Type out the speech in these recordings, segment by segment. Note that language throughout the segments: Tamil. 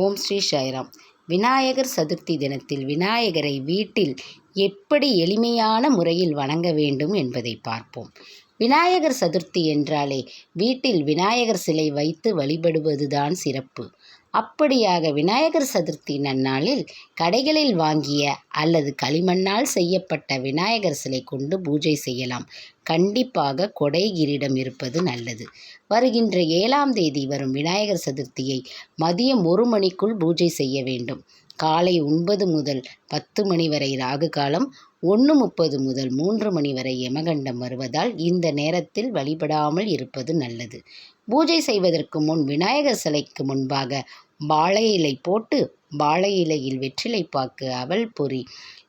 ஓம் ஸ்ரீ சாய்ராம். விநாயகர் சதுர்த்தி தினத்தில் விநாயகரை வீட்டில் எப்படி எளிமையான முறையில் வணங்க வேண்டும் என்பதை பார்ப்போம். விநாயகர் சதுர்த்தி என்றாலே வீட்டில் விநாயகர் சிலை வைத்து வழிபடுவதுதான் சிறப்பு. அப்படியாக விநாயகர் சதுர்த்தி நன்னாளில் கடைகளில் வாங்கிய அல்லது களிமண்ணால் செய்யப்பட்ட விநாயகர் சிலை கொண்டு பூஜை செய்யலாம். கண்டிப்பாக கொடை கிரீடம் இருப்பது நல்லது. வருகின்ற ஏழாம் தேதி வரும் விநாயகர் சதுர்த்தியை மதியம் ஒரு மணிக்குள் பூஜை செய்ய வேண்டும். காலை ஒன்பது முதல் பத்து மணி வரை ராகு காலம் ஒன்று முப்பது முதல் மூன்று மணி வரை யமகண்டம் வருவதால் இந்த நேரத்தில் வழிபடாமல் இருப்பது நல்லது. பூஜை செய்வதற்கு முன் விநாயகர் சிலைக்கு முன்பாக வாழை இலை போட்டு வாழை இலையில் வெற்றிலை பாக்கு அவல் பொறி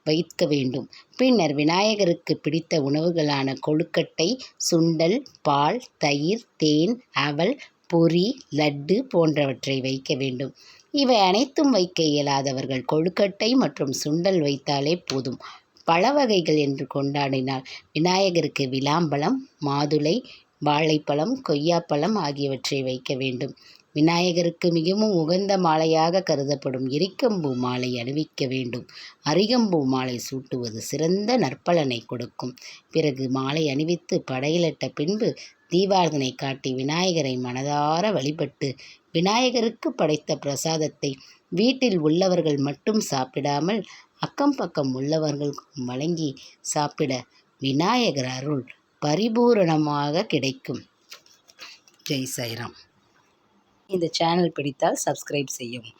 வைக்க வேண்டும். பின்னர் விநாயகருக்கு பிடித்த உணவுகளான கொழுக்கட்டை சுண்டல் பால் தயிர் தேன் அவல் பொரி லட்டு போன்றவற்றை வைக்க வேண்டும். இவை அனைத்தும் வைக்க இயலாதவர்கள் கொழுக்கட்டை மற்றும் சுண்டல் வைத்தாலே போதும். பழ வகைகள் என்று கொண்டாடினால் விநாயகருக்கு விளாம்பழம் மாதுளை வாழைப்பழம் கொய்யாப்பழம் ஆகியவற்றை வைக்க வேண்டும். விநாயகருக்கு மிகவும் உகந்த மாலையாக கருதப்படும் எரிக்கம்பூ மாலை அணிவிக்க வேண்டும். அரிகம்பூ மாலை சூட்டுவது சிறந்த நற்பலனை கொடுக்கும். பிறகு மாலை அணிவித்து படையிலிட்ட பின்பு தீபாரதனை காட்டி விநாயகரை மனதார வழிபட்டு விநாயகருக்கு படைத்த பிரசாதத்தை வீட்டில் உள்ளவர்கள் மட்டும் சாப்பிடாமல் அக்கம் பக்கம் உள்ளவர்களுக்கும் வழங்கி சாப்பிட விநாயகர் அருள் பரிபூரணமாக கிடைக்கும். ஜெய் சாய்ராம். இந்த சேனல் பிடித்தால் சப்ஸ்கிரைப் செய்யவும்.